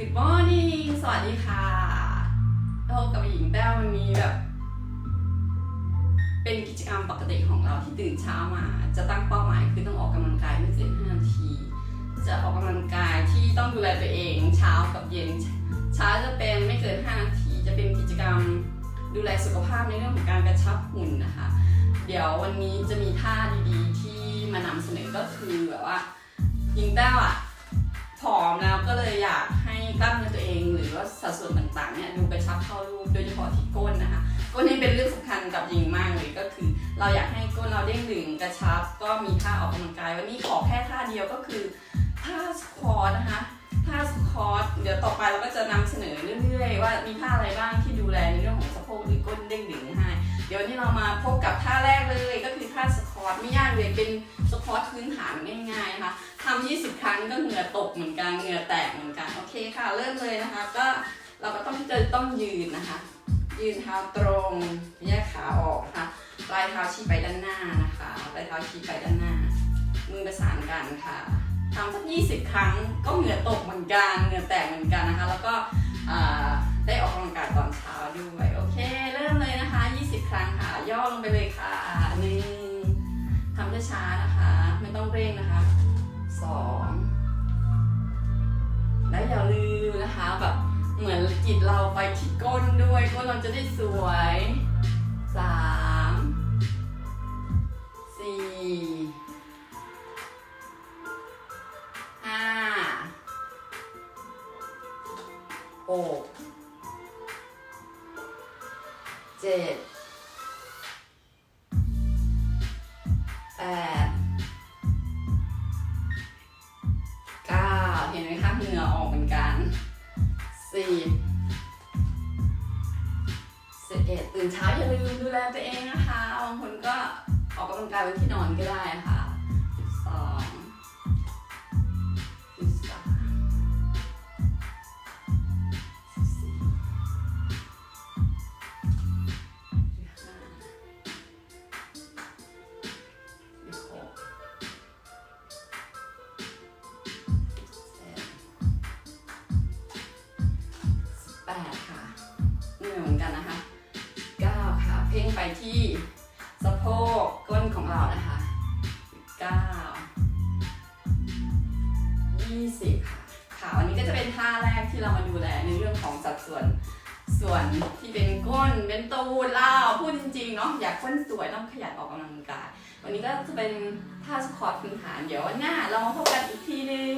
Good morning สวัสดีค่ะพบกับหญิงแต้ววันนี้แบบ เป็นกิจกรรมปกติของเราที่ตื่นเช้ามา จะตั้งเป้าหมายคือต้องออกกำลังกายไม่เกิน5นาที จะออกกำลังกายที่ต้องดูแลตัวเองเช้ากับเย็น เช้าจะเป็นไม่เกิน5นาที จะเป็นกิจกรรมดูแลสุขภาพในเรื่องของการกระชับหุ่นนะคะ เดี๋ยววันนี้จะมีท่าดีๆ ที่มานำเสนอก็คือแบบว่ายิงแต้วอะ ผอมแล้วก็เลยอยากให้กล้ามเนื้อตัวเอง หรือว่าสัดส่วนต่างๆเนี่ยดูกระชับเข้ารูปโดยเฉพาะที่ก้นนะคะก้นนี่เป็นเรื่องสำคัญกับยิงมากเลยก็คือ เราอยากให้ก้นเราเด้งดึงกระชับ ก็มีท่าออกกำลังกาย วันนี้ขอแค่ท่าเดียวก็คือท่าสควอตนะคะท่าสควอตเดี๋ยวต่อไปเราก็จะนำเสนอเรื่อยๆ ว่ามีท่าอะไรบ้างที่ดูแลในเรื่องของสะโพกหรือก้นเด้งดึงให้เดี๋ยวนี้เรามาพบกับท่าแรกเลยก็คือท่าสควอตไม่ยากเลยเป็นสควอตพื้นฐานง่ายๆนะคะ 20 ครั้งก็เหงื่อตกเหมือนกันเหงื่อแตกเหมือนกันโอเคค่ะ เริ่มเลยนะคะ ก็เราก็ต้องจะต้องยืนนะคะ ยืนเท้าตรงแยกขาออกนะคะปลายเท้าชี้ไปด้านหน้านะคะปลายเท้าชี้ไปด้านหน้า มือประสานกันค่ะทำสัก 20 ครั้งก็เหงื่อตกเหมือนกันเหงื่อแตกเหมือนกันนะคะ แล้วก็ได้ออกกำลังกายตอนเช้าด้วยโอเค เริ่มเลยนะคะ 20 ครั้งค่ะ ย่อลงไปเลยค่ะหนึ่งทำช้าๆนะคะ ไม่ต้องเร่งนะคะ สองและอย่าลืมนะคะแบบเหมือนจิตเราไปที่ก้นด้วยก้นเราจะได้สวยสามสี่ห้าหกเจ็ดแปด เหงื่เหมือนกันสิบสิบเอ็ดตื่นเช้าอย่าลืมดูแลตัวเองนะคะ บางคนก็ออกกำลังกายบนที่นอนก็ได้ค่ะ พ่งไปที่สะโพกก้นของเรานะคะเก้ายี่สิบค่ะค่ะวันนี้ก็จะเป็นท่าแรกที่เรามาดูแลในเรื่องของสัดส่วนส่วนที่เป็นก้นเป็นตูดเล่าพูดจริงๆเนาะอยากก้นสวยต้องขยันออกกำลังกาย วันนี้ก็จะเป็นท่าสควอตพื้นฐานเดี๋ยววันหน้าเรามาพบกันอีกทีนึง